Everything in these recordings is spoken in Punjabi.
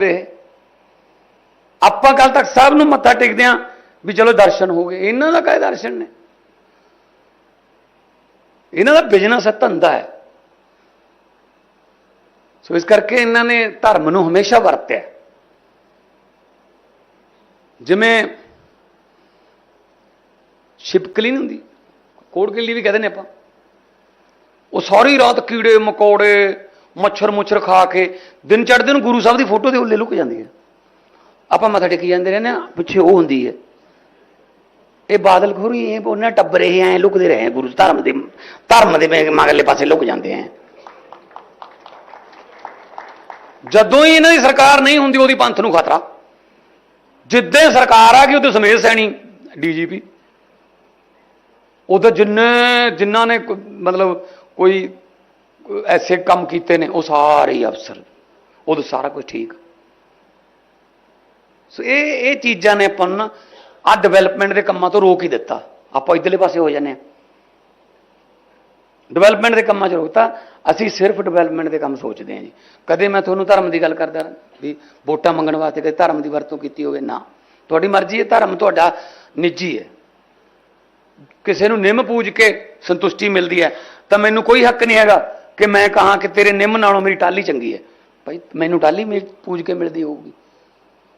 ਤੇ ਆਪਾਂ ਕੱਲ ਤੱਕ ਸਭ ਨੂੰ ਮੱਥਾ ਟੇਕਦੇ ਆਂ ਵੀ ਚਲੋ ਦਰਸ਼ਨ ਹੋ ਗਏ। ਇਹਨਾਂ ਦਾ ਕਾਹਦੇ ਦਰਸ਼ਨ ਨੇ? ਇਹਨਾਂ ਦਾ ਬਿਜ਼ਨਸ ਹੈ, ਧੰਦਾ ਹੈ। ਸੋ ਇਸ ਕਰਕੇ ਇਹਨਾਂ ਨੇ ਧਰਮ ਨੂੰ ਹਮੇਸ਼ਾ ਵਰਤਿਆ। ਜਿਵੇਂ ਛਿਪਕਲੀ ਨਹੀਂ ਹੁੰਦੀ ਕੋੜ ਕਿੱਲੀ ਵੀ ਕਹਿੰਦੇ ਨੇ ਆਪਾਂ। ਉਹ ਸਾਰੀ ਰਾਤ ਕੀੜੇ ਮਕੌੜੇ ਮੱਛਰ ਮੁੱਛਰ ਖਾ ਕੇ ਦਿਨ ਚੜ੍ਹਦੇ ਨੂੰ ਗੁਰੂ ਸਾਹਿਬ ਦੀ ਫੋਟੋ ਦੇ ਉੱਲੇ ਲੁਕ ਜਾਂਦੀ ਹੈ। ਆਪਾਂ ਮੱਥਾ ਟੇਕੀ ਜਾਂਦੇ ਰਹਿੰਦੇ ਆ ਪਿੱਛੇ ਉਹ ਹੁੰਦੀ ਹੈ। ਇਹ ਬਾਦਲ ਖੋਰੀ ਇਹ ਉਹਨਾਂ ਟੱਬਰੇ ਇਹ ਐ ਲੁਕਦੇ ਰਹੇ ਗੁਰੂ ਧਰਮ ਦੇ ਧਰਮ ਦੇ ਮੈਂ- ਪਾਸੇ ਲੁਕ ਜਾਂਦੇ ਆ ਜਦੋਂ ਹੀ ਇਹਨਾਂ ਦੀ ਸਰਕਾਰ ਨਹੀਂ ਹੁੰਦੀ, ਉਹਦੀ ਪੰਥ ਨੂੰ ਖਤਰਾ। ਜਿੱਦਾਂ ਸਰਕਾਰ ਆ ਗਈ ਉਹਦੇ ਸਮੇਤ ਸੈਣੀ, ਡੀਜੀਪੀ। ਉਹਦੇ ਜਿੰਨੇ ਜਿਨ੍ਹਾਂ ਨੇ ਮਤਲਬ ਕੋਈ ਐਸੇ ਕੰਮ ਕੀਤੇ ਨੇ, ਉਹ ਸਾਰੇ ਅਫਸਰ। ਉਦੋਂ ਸਾਰਾ ਕੁਝ ਠੀਕ। ਸੋ ਇਹ ਇਹ ਚੀਜ਼ਾਂ ਨੇ ਆਪਾਂ ਨੂੰ ਆ ਡਿਵੈਲਪਮੈਂਟ ਦੇ ਕੰਮਾਂ ਤੋਂ ਰੋਕ ਹੀ ਦਿੱਤਾ। ਆਪਾਂ ਇਧਰਲੇ ਪਾਸੇ ਹੋ ਜਾਂਦੇ ਆ ਡਿਵੈਲਪਮੈਂਟ ਦੇ ਕੰਮਾਂ 'ਚ ਰੋਕਤਾ ਅਸੀਂ ਸਿਰਫ ਡਿਵੈਲਪਮੈਂਟ ਦੇ ਕੰਮ ਸੋਚਦੇ ਹਾਂ ਜੀ। ਕਦੇ ਮੈਂ ਤੁਹਾਨੂੰ ਧਰਮ ਦੀ ਗੱਲ ਕਰਦਾ ਵੀ ਵੋਟਾਂ ਮੰਗਣ ਵਾਸਤੇ ਕਦੇ ਧਰਮ ਦੀ ਵਰਤੋਂ ਕੀਤੀ ਹੋਵੇ, ਨਾ। ਤੁਹਾਡੀ ਮਰਜ਼ੀ ਹੈ, ਧਰਮ ਤੁਹਾਡਾ ਨਿੱਜੀ ਹੈ। ਕਿਸੇ ਨੂੰ ਨਿੰਮ ਪੂਜ ਕੇ ਸੰਤੁਸ਼ਟੀ ਮਿਲਦੀ ਹੈ, ਤਾਂ ਮੈਨੂੰ ਕੋਈ ਹੱਕ ਨਹੀਂ ਹੈਗਾ। ਕਿ ਮੈਂ ਕਹਾਂ ਕਿ ਤੇਰੇ ਨਿੰਮ ਨਾਲੋਂ ਮੇਰੀ ਟਾਲੀ ਚੰਗੀ ਹੈ। ਭਾਈ, ਮੈਨੂੰ ਟਾਲੀ ਮਿਲ- ਪੂਜ ਕੇ ਮਿਲਦੀ ਹੋਊਗੀ।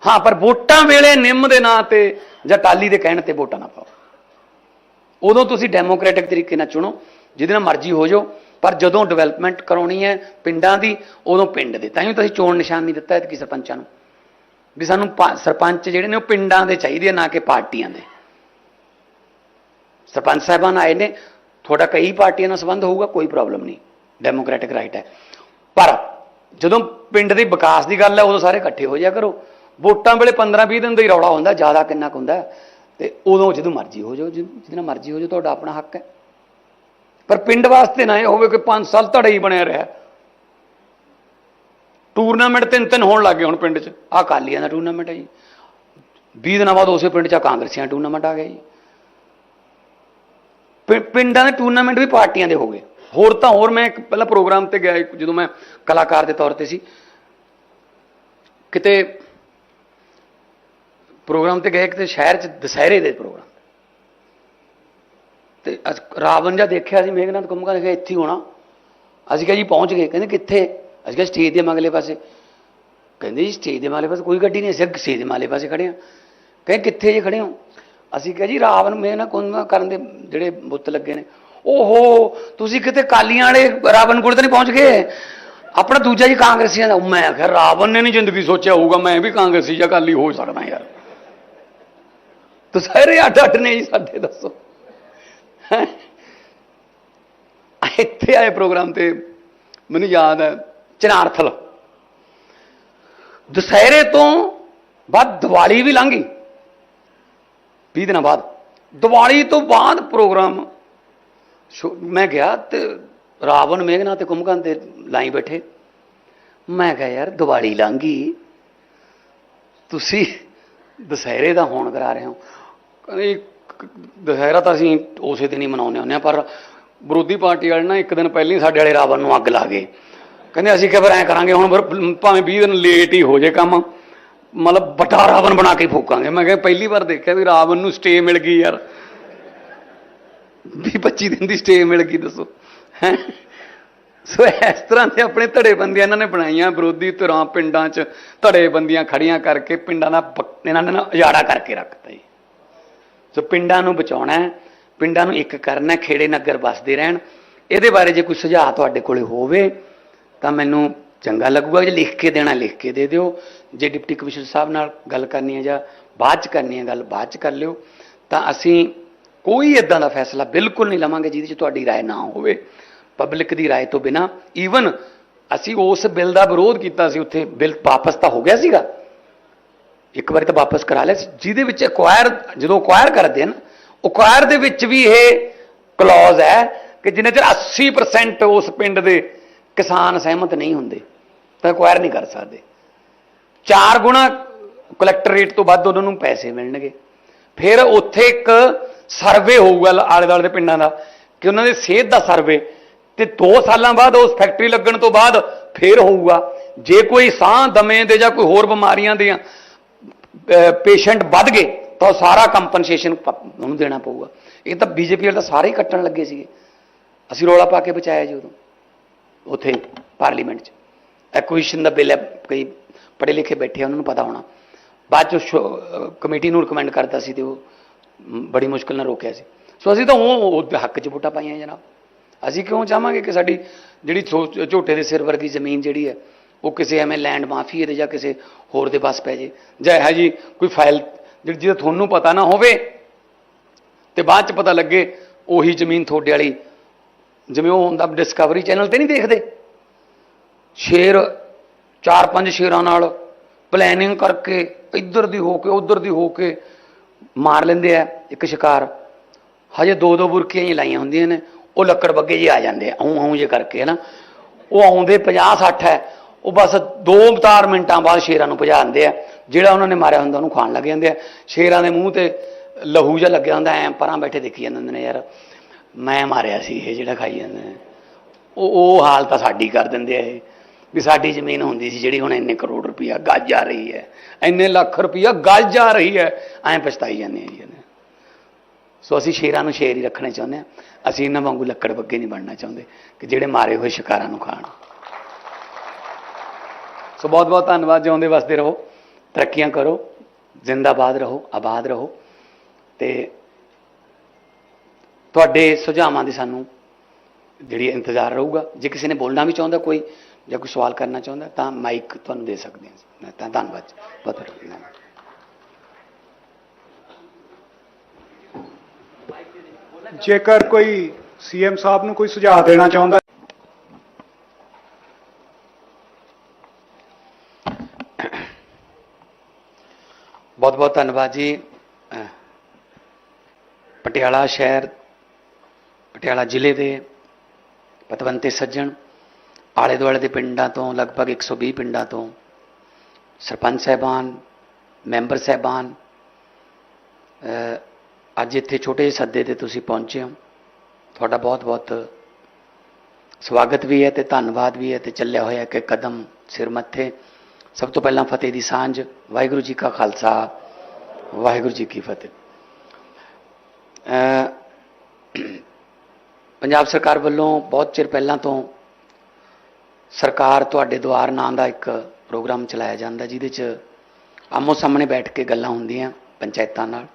ਹਾਂ, ਪਰ ਵੋਟਾਂ ਵੇਲੇ ਨਿੰਮ ਦੇ ਨਾਂ ਤੇ ਜਾਂ ਟਾਲੀ ਦੇ ਕਹਿਣ ਤੇ ਵੋਟਾਂ ਨਾ ਪਾਓ। ਉਦੋਂ ਤੁਸੀਂ ਡੈਮੋਕ੍ਰੈਟਿਕ ਤਰੀਕੇ ਨਾਲ ਚੁਣੋ, ਜਿਹਦੇ ਨਾਲ ਮਰਜ਼ੀ ਹੋ ਜਾਓ, ਪਰ ਜਦੋਂ ਡਿਵੈਲਪਮੈਂਟ ਕਰਾਉਣੀ ਹੈ ਪਿੰਡਾਂ ਦੀ, ਉਦੋਂ ਪਿੰਡ ਦੇ। ਤਾਂ ਹੀ ਤੁਸੀਂ ਚੋਣ ਨਿਸ਼ਾਨ ਨਹੀਂ ਦਿੱਤਾ ਕਿ ਸਰਪੰਚਾਂ ਨੂੰ। ਵੀ ਸਾਨੂੰ ਪਾ- ਸਰਪੰਚ ਜਿਹੜੇ ਨੇ ਉਹ ਪਿੰਡਾਂ ਦੇ ਚਾਹੀਦੇ ਆ, ਨਾ ਕਿ ਪਾਰਟੀਆਂ ਦੇ। ਸਰਪੰਚ ਸਾਹਿਬਾਨ ਆਏ ਨੇ, ਤੁਹਾਡਾ ਕਈ ਪਾਰਟੀਆਂ ਨਾਲ ਸੰਬੰਧ ਹੋਊਗਾ, ਕੋਈ ਪ੍ਰੋਬਲਮ ਨਹੀਂ। ਡੈਮੋਕ੍ਰੈਟਿਕ ਰਾਈਟ ਹੈ। ਪਰ ਜਦੋਂ ਪਿੰਡ ਦੇ ਵਿਕਾਸ ਦੀ ਗੱਲ ਹੈ ਉਦੋਂ ਸਾਰੇ ਇਕੱਠੇ ਹੋ ਜਾਇਆ ਕਰੋ। ਵੋਟਾਂ ਵੇਲੇ 15 20 ਦਿਨ ਦਾ ਹੀ ਰੌਲਾ ਹੁੰਦਾ ਜ਼ਿਆਦਾ ਕਿੰਨਾ ਕੁ ਹੁੰਦਾ। ਹੈ, ਤੇ ਉਦੋਂ ਜਦੋਂ ਮਰਜ਼ੀ ਹੋ ਜਾਓ ਜਿ- ਜਿਹਦੇ ਮਰਜ਼ੀ ਹੋ ਜਾਓ ਤੁਹਾਡਾ ਆਪਣਾ ਹੱਕ ਹੈ। ਪਰ ਪਿੰਡ ਵਾਸਤੇ ਨਾ ਇਹ ਹੋਵੇ ਕਿ 5 ਸਾਲ ਧੜਾ ਹੀ ਬਣਿਆ ਰਿਹਾ। ਟੂਰਨਾਮੈਂਟ ਤਿੰਨ ਤਿੰਨ ਹੋਣ ਲੱਗੇ ਹੁਣ ਪਿੰਡ 'ਚ। ਆਹ ਕਾਲੀਆਂ ਦਾ ਟੂਰਨਾਮੈਂਟ ਹੈ ਜੀ। 20 ਦਿਨਾਂ ਬਾਅਦ ਉਸੇ ਪਿੰਡ 'ਚ ਆਹ ਕਾਂਗਰਸੀਆਂ ਟੂਰਨਾਮੈਂਟ ਆ ਗਿਆ ਜੀ। ਪਿੰ- ਪਿੰਡਾਂ ਦੇ ਟੂਰਨਾਮੈਂਟ ਵੀ ਪਾਰਟੀਆਂ ਦੇ ਹੋ ਗਏ। ਹੋਰ ਤਾਂ ਹੋਰ ਮੈਂ ਇੱਕ ਪਹਿਲਾਂ ਪ੍ਰੋਗਰਾਮ ਤੇ ਗਿਆ ਜਦੋਂ ਮੈਂ ਕਲਾਕਾਰ ਦੇ ਤੌਰ ਤੇ ਸੀ। ਕਿਤੇ ਪ੍ਰੋਗਰਾਮ ਤੇ ਗਏ, ਕਿਤੇ ਸ਼ਹਿਰ 'ਚ ਦੁਸਹਿਰੇ ਦੇ ਪ੍ਰੋਗਰਾਮ ਤੇ। ਅਸ ਰਾਵਣ ਜਿਹਾ ਦੇਖਿਆ ਸੀ, ਮੇਘਨਾਥ ਕੁੰਭਕਰਨ ਨੇ ਕਿਹਾ ਇੱਥੇ ਹੀ ਹੋਣਾ। ਅਸੀਂ ਕਿਹਾ ਜੀ ਪਹੁੰਚ ਗਏ। ਕਹਿੰਦੇ ਕਿੱਥੇ? ਅਸੀਂ ਕਿਹਾ ਸਟੇਜ ਦੇ ਮਗਲੇ ਪਾਸੇ। ਕਹਿੰਦੇ ਜੀ ਸਟੇਜ ਦੇ ਮਗਲੇ ਪਾਸੇ ਕੋਈ ਗੱਡੀ ਨਹੀਂ, ਅਸੀਂ ਕਿਹਾ ਸਟੇਜ ਦੇ ਮਗਲੇ ਪਾਸੇ ਖੜੇ ਹਾਂ। ਕਹਿੰਦੇ ਕਿੱਥੇ ਜੇ ਖੜੇ ਹੋ? ਅਸੀਂ ਕਿਹਾ ਜੀ ਰਾਵਣ ਮੇਘਨਾਥ ਕਰਨ ਦੇ ਜਿਹੜੇ ਬੁੱਤ ਲੱਗੇ ਨੇ। ਓਹੋ, ਤੁਸੀਂ ਕਿਤੇ ਕਾਲੀਆਂ ਵਾਲੇ ਰਾਵਣ ਕੋਲ ਤਾਂ ਨਹੀਂ ਪਹੁੰਚ ਗਏ? ਆਪਣਾ ਦੂਜਾ ਜੀ ਕਾਂਗਰਸੀਆਂ ਦਾ। ਮੈਂ ਆਖਿਆ ਰਾਵਣ ਨੇ ਨਹੀਂ ਜ਼ਿੰਦਗੀ ਸੋਚਿਆ ਹੋਊਗਾ, ਮੈਂ ਵੀ ਕਾਂਗਰਸੀ ਜਾਂ ਕਾਲੀ ਹੋ ਸਕਦਾ ਯਾਰ। ਤਾਂ ਸਾਰੇ ਅੱਡ ਅੱਡ ਨੇ ਜੀ ਸਾਡੇ, ਦੱਸੋ। ਹੈਂ? ਇੱਥੇ ਆਏ ਪ੍ਰੋਗਰਾਮ ਤੇ, ਮੈਨੂੰ ਯਾਦ ਹੈ, ਚਨਾਰਥਲ। ਦੁਸਹਿਰੇ ਤੋਂ ਬਾਅਦ ਦੀਵਾਲੀ ਵੀ ਲੰਘ ਗਈ। 20 ਦਿਨਾਂ ਬਾਅਦ। ਦੀਵਾਲੀ ਤੋਂ ਬਾਅਦ ਪ੍ਰੋਗਰਾਮ ਮੈਂ ਗਿਆ ਤੇ ਰਾਵਣ ਮੇਘਨਾ ਤੇ ਕੁੰਭਕਰਨ ਦੇ ਲਾਈ ਬੈਠੇ। ਮੈਂ ਕਿਹਾ, ਯਾਰ, ਦੀਵਾਲੀ ਲੰਘ ਤੁਸੀਂ ਦੁਸਹਿਰੇ ਦਾ ਹੋਣ ਕਰਾ ਰਹੇ ਹੋ। ਕਹਿੰਦੇ, ਇੱਕ ਦੁਸਹਿਰਾ ਤਾਂ ਅਸੀਂ ਉਸੇ ਦਿਨ ਹੀ ਮਨਾਉਂਦੇ ਹੁੰਦੇ ਆ ਪਰ ਵਿਰੋਧੀ ਪਾਰਟੀ ਵਾਲੇ ਨਾ ਇੱਕ ਦਿਨ ਪਹਿਲਾਂ ਹੀ ਸਾਡੇ ਵਾਲੇ ਰਾਵਣ ਨੂੰ ਅੱਗ ਲਾ ਗਏ। ਕਹਿੰਦੇ, ਅਸੀਂ ਕਿਹਾ ਫਿਰ ਐਂ ਕਰਾਂਗੇ, ਹੁਣ ਫਿਰ ਭਾਵੇਂ 20 ਦਿਨ ਲੇਟ ਹੀ ਹੋ ਜੇ ਕੰਮ, ਮਤਲਬ ਵੱਡਾ ਰਾਵਣ ਬਣਾ ਕੇ ਫੂਕਾਂਗੇ। ਮੈਂ ਕਿਹਾ, ਪਹਿਲੀ ਵਾਰ ਦੇਖਿਆ ਵੀ ਰਾਵਣ ਨੂੰ ਸਟੇ ਮਿਲ ਗਈ ਯਾਰ। 20 25 ਦਿਨ ਦੀ ਸਟੇ ਮਿਲ ਗਈ, ਦੱਸੋ। ਹੈਂ? ਸੋ ਇਸ ਤਰ੍ਹਾਂ ਦੇ ਆਪਣੇ ਧੜੇ ਬੰਦੀਆਂ ਇਹਨਾਂ ਨੇ ਬਣਾਈਆਂ, ਵਿਰੋਧੀ ਧਿਰਾਂ ਪਿੰਡਾਂ 'ਚ ਧੜੇ ਬੰਦੀਆਂ ਖੜੀਆਂ ਕਰਕੇ ਪਿੰਡਾਂ ਦਾ ਪ- ਇਹਨਾਂ ਨੇ ਨਾ ਉਜਾੜਾ ਕਰਕੇ ਰੱਖਤਾ ਜੀ। ਸੋ ਪਿੰਡਾਂ ਨੂੰ ਬਚਾਉਣਾ ਹੈ, ਪਿੰਡਾਂ ਨੂੰ ਇੱਕ ਕਰਨਾ ਖੇੜੇ ਨਗਰ ਵਸਦੇ ਰਹਿਣ। ਇਹਦੇ ਬਾਰੇ ਜੇ ਕੋਈ ਸੁਝਾਅ ਤੁਹਾਡੇ ਕੋਲੇ ਹੋਵੇ, ਤਾਂ ਮੈਨੂੰ ਚੰਗਾ ਲੱਗੂਗਾ, ਜੇ ਲਿਖ ਕੇ ਦੇਣਾ, ਲਿਖ ਕੇ ਦੇ ਦਿਓ। ਜੇ ਡਿਪਟੀ ਕਮਿਸ਼ਨਰ ਸਾਹਿਬ ਨਾਲ ਗੱਲ ਕਰਨੀ ਹੈ ਜਾਂ ਬਾਅਦ ਚ ਕਰਨੀ ਹੈ ਗੱਲ, ਬਾਅਦ ਚ ਕਰ ਲਿਓ। ਤਾਂ ਅਸੀਂ ਕੋਈ ਇਦਾਂ ਦਾ ਫੈਸਲਾ ਬਿਲਕੁਲ ਨਹੀਂ ਲਵਾਂਗੇ ਜਿਹਦੇ ਚ ਤੁਹਾਡੀ رائے ਨਾ ਹੋਵੇ ਪਬਲਿਕ ਦੀ رائے ਤੋਂ ਬਿਨਾ ਈਵਨ ਅਸੀਂ ਉਸ ਬਿੱਲ ਦਾ ਵਿਰੋਧ ਕੀਤਾ ਸੀ ਉੱਥੇ ਬਿੱਲ ਵਾਪਸ ਤਾਂ ਹੋ ਗਿਆ ਸੀਗਾ ਇੱਕ ਵਾਰੀ ਤਾਂ ਵਾਪਸ ਕਰਾ ਲਿਆ ਸੀ ਜਿਹਦੇ ਵਿੱਚ ਐਕਵਾਇਰ ਜਦੋਂ ਐਕਵਾਇਰ ਕਰਦੇ ਨੇ ਐਕਵਾਇਰ ਦੇ ਵਿੱਚ ਵੀ ਇਹ ਕਲੌਜ਼ ਹੈ ਕਿ ਜਿੰਨੇ ਚਿਰ 80% ਉਸ ਪਿੰਡ ਦੇ ਕਿਸਾਨ ਸਹਿਮਤ ਨਹੀਂ ਹੁੰਦੇ ਤਾਂ ਐਕਵਾਇਰ ਨਹੀਂ ਕਰ ਸਕਦੇ ਚਾਰ ਗੁਣਾ ਕਲੈਕਟਰ ਰੇਟ ਤੋਂ ਵੱਧ ਉਹਨਾਂ ਨੂੰ ਪੈਸੇ ਮਿਲਣਗੇ ਫਿਰ ਉੱਥੇ ਇੱਕ ਸਰਵੇ ਹੋਊਗਾ ਆਲੇ ਦੁਆਲੇ ਦੇ ਪਿੰਡਾਂ ਦਾ ਕਿ ਉਹਨਾਂ ਦੇ ਸਿਹਤ ਦਾ ਸਰਵੇ। ਤੇ 2 ਸਾਲਾਂ ਬਾਅਦ ਉਸ ਫੈਕਟਰੀ ਲੱਗਣ ਤੋਂ ਬਾਅਦ ਫੇਰ ਹੋਊਗਾ। ਜੇ ਕੋਈ ਸਾਹ ਦਮੇ ਦੇ ਜਾਂ ਕੋਈ ਹੋਰ ਬਿਮਾਰੀਆਂ ਦੇ ਪੇਸ਼ੈਂਟ ਵੱਧ ਗਏ ਤਾਂ ਉਹ ਸਾਰਾ ਕੰਪਨਸੇਸ਼ਨ ਉਹਨੂੰ ਦੇਣਾ ਪਊਗਾ। ਇਹ ਤਾਂ ਬੀਜੇਪੀ ਵਾਲੇ ਤਾਂ ਸਾਰੇ ਹੀ ਕੱਟਣ ਲੱਗੇ ਸੀਗੇ। ਅਸੀਂ ਰੋਲਾ ਪਾ ਕੇ ਬਚਾਇਆ ਜੀ ਉਦੋਂ ਉਥੇ ਪਾਰਲੀਮੈਂਟ 'ਚ। ਐਕੁਇਸ਼ਨ ਦਾ ਬਿੱਲ ਹੈ ਕਈ ਪੜ੍ਹੇ ਲਿਖੇ ਬੈਠੇ ਆ, ਉਹਨਾਂ ਨੂੰ ਪਤਾ ਹੋਣਾ। ਬਾਅਦ ਚ ਕਮੇਟੀ ਨੂੰ ਰეკਮੈਂਡ ਕਰਦਾ ਸੀ ਤੇ ਉਹ ਬੜੀ ਮੁਸ਼ਕਲ ਨਾਲ ਰੋਕਿਆ ਸੀ। ਸੋ ਅਸੀਂ ਤਾਂ ਉਹ ਹੱਕ 'ਚ ਵੋਟਾਂ ਪਾਈਆਂ ਜਨਾਬ। ਅਸੀਂ ਕਿਉਂ ਚਾਹਾਂਗੇ ਕਿ ਸਾਡੀ ਜਿਹੜੀ ਛੋ- ਝੋਟੇ ਦੇ ਸਿਰ ਵਰਗੀ ਜ਼ਮੀਨ ਜਿਹੜੀ ਹੈ, ਉਹ ਕਿਸੇ ਐਵੇਂ ਲੈਂਡ ਮਾਫੀਏ ਦੇ ਜਾਂ ਕਿਸੇ ਹੋਰ ਦੇ ਪਾਸ ਪੈ ਜੇ। ਜਾਂ ਹੈ ਜੀ ਕੋਈ ਫਾਈਲ ਜਿਹੜੀ ਜਿਹਦਾ ਤੁਹਾਨੂੰ ਪਤਾ ਨਾ ਹੋਵੇ ਤੇ ਬਾਅਦ ਚ ਪਤਾ ਲੱਗੇ ਉਹੀ ਜ਼ਮੀਨ ਤੁਹਾਡੇ ਵਾਲੀ। ਜਿਵੇਂ ਉਹ ਹੁੰਦਾ ਡਿਸਕਵਰੀ ਚੈਨਲ ਤੇ ਨਹੀਂ ਦੇਖਦੇ? ਸ਼ੇਰ, ਚਾਰ ਪੰਜ ਸ਼ੇਰਾਂ ਨਾਲ ਪਲੈਨਿੰਗ ਕਰਕੇ ਇੱਧਰ ਦੀ ਹੋ ਕੇ ਉੱਧਰ ਦੀ ਹੋ ਕੇ ਮਾਰ ਲੈਂਦੇ ਆ, ਇੱਕ ਸ਼ਿਕਾਰ। ਹਜੇ ਦੋ ਦੋ ਬੁਰਕੀਆਂ ਹੀ ਲਾਈਆਂ ਹੁੰਦੀਆਂ ਨੇ, ਉਹ ਲੱਕੜ ਬੱਗੇ ਜੀ ਆ ਜਾਂਦੇ ਆ ਆਉਂ ਆਉਂ ਜੇ ਕਰਕੇ ਹੈ ਨਾ ਉਹ ਆਉਂਦੇ 50 60 ਹੈ, ਉਹ ਬਸ 2-4 ਮਿੰਟਾਂ ਬਾਅਦ ਸ਼ੇਰਾਂ ਨੂੰ ਭਜਾ ਦਿੰਦੇ ਆ, ਜਿਹੜਾ ਉਹਨਾਂ ਨੇ ਮਾਰਿਆ ਹੁੰਦਾ ਉਹਨੂੰ ਖਾਣ ਲੱਗ ਜਾਂਦੇ ਆ। ਸ਼ੇਰਾਂ ਦੇ ਮੂੰਹ ਤੇ ਲਹੂ ਜਿਹਾ ਲੱਗਿਆ ਹੁੰਦਾ, ਐ ਪਰਾਂ ਬੈਠੇ ਦੇਖੀ ਜਾਂਦੇ ਹੁੰਦੇ ਨੇ, ਯਾਰ, ਮੈਂ ਮਾਰਿਆ ਸੀ ਇਹ ਜਿਹੜਾ ਖਾਈ ਜਾਂਦੇ ਨੇ। ਉਹ ਉਹ ਹਾਲ ਤਾਂ ਸਾਡੀ ਕਰ ਦਿੰਦੇ ਆ ਇਹ। ਵੀ ਸਾਡੀ ਜ਼ਮੀਨ ਹੁੰਦੀ ਸੀ ਜਿਹੜੀ ਹੁਣ ਇੰਨੇ ਕਰੋੜ ਰੁਪਈਆ ਗੱਜ ਜਾ ਰਹੀ ਹੈ, ਇੰਨੇ ਲੱਖ ਰੁਪਈਆ ਗੱਜ ਜਾ ਰਹੀ ਹੈ, ਐਂ ਪਛਤਾਈ ਜਾਂਦੇ ਆ ਜੀ ਸੋ ਅਸੀਂ ਸ਼ੇਰਾਂ ਨੂੰ ਸ਼ੇਰ ਹੀ ਰੱਖਣੇ ਚਾਹੁੰਦੇ ਆ ਅਸੀਂ ਇਹਨਾਂ ਵਾਂਗੂ ਲੱਕੜ ਬੱਗੇ ਨਹੀਂ ਬਣਨਾ ਚਾਹੁੰਦੇ ਕਿ ਜਿਹੜੇ ਮਾਰੇ ਹੋਏ ਸ਼ਿਕਾਰਾਂ ਨੂੰ ਖਾਣ। ਸੋ ਬਹੁਤ ਬਹੁਤ ਧੰਨਵਾਦ, ਜਿਉਂਦੇ ਵਸਦੇ ਰਹੋ, ਤਰੱਕੀਆਂ ਕਰੋ, ਜ਼ਿੰਦਾਬਾਦ ਰਹੋ, ਆਬਾਦ ਰਹੋ। ਤੇ ਤੁਹਾਡੇ ਸੁਝਾਵਾਂ ਦੀ ਸਾਨੂੰ ਜਿਹੜੀ ਇੰਤਜ਼ਾਰ ਰਹੂਗਾ, ਜੇ ਕਿਸੇ ਨੇ ਬੋਲਣਾ ਵੀ ਚਾਹੁੰਦਾ ਕੋਈ ਜਾਂ ਕੋਈ ਸਵਾਲ ਕਰਨਾ ਚਾਹੁੰਦਾ ਤਾਂ ਮਾਈਕ ਤੁਹਾਨੂੰ ਦੇ ਸਕਦੇ ਹਾਂ ਤਾਂ ਧੰਨਵਾਦ। ਬਹੁਤ ਬਹੁਤ ਧੰਨਵਾਦ। ਜੇਕਰ ਕੋਈ ਸੀਐਮ ਸਾਹਿਬ ਨੂੰ ਕੋਈ ਸੁਝਾਅ ਦੇਣਾ ਚਾਹੁੰਦਾ ਬਹੁਤ ਬਹੁਤ ਧੰਨਵਾਦ ਜੀ। ਪਟਿਆਲਾ ਸ਼ਹਿਰ ਪਟਿਆਲਾ ਜ਼ਿਲ੍ਹੇ ਦੇ ਪਤਵੰਤੇ ਸੱਜਣ ਆਲੇ ਦੁਆਲੇ ਦੇ ਪਿੰਡਾਂ ਤੋਂ ਲਗਭਗ 120 ਪਿੰਡਾਂ ਤੋਂ ਸਰਪੰਚ ਸਾਹਿਬਾਨ ਮੈਂਬਰ ਸਾਹਿਬਾਨ ਅਹ ਅੱਜ ਇੱਥੇ ਛੋਟੇ ਜਿਹੇ ਸੱਦੇ ਤੇ ਤੁਸੀਂ ਪਹੁੰਚੇ ਹੋ ਤੁਹਾਡਾ ਬਹੁਤ ਬਹੁਤ ਸਵਾਗਤ ਵੀ ਹੈ ਤੇ ਧੰਨਵਾਦ ਵੀ ਹੈ ਤੇ ਚੱਲਿਆ ਹੋਇਆ ਕਿ ਕਦਮ ਸਿਰ ਮੱਥੇ ਸਭ ਤੋਂ ਪਹਿਲਾਂ ਫਤਿਹ ਦੀ ਸਾਂਝ ਵਾਹਿਗੁਰੂ ਜੀ ਕਾ ਖਾਲਸਾ ਵਾਹਿਗੁਰੂ ਜੀ ਕੀ ਫਤਿਹ ਅਹ ਪੰਜਾਬ ਸਰਕਾਰ ਵੱਲੋਂ ਬਹੁਤ ਚਿਰ ਪਹਿਲਾਂ ਤੋਂ ਸਰਕਾਰ ਤੁਹਾਡੇ ਦੁਆਰ ਨਾਂ ਦਾ ਇੱਕ ਪ੍ਰੋਗਰਾਮ ਚਲਾਇਆ ਜਾਂਦਾ, ਜਿਹਦੇ 'ਚ ਆਮੋ ਸਾਹਮਣੇ ਬੈਠ ਕੇ ਗੱਲਾਂ ਹੁੰਦੀਆਂ ਪੰਚਾਇਤਾਂ ਨਾਲ।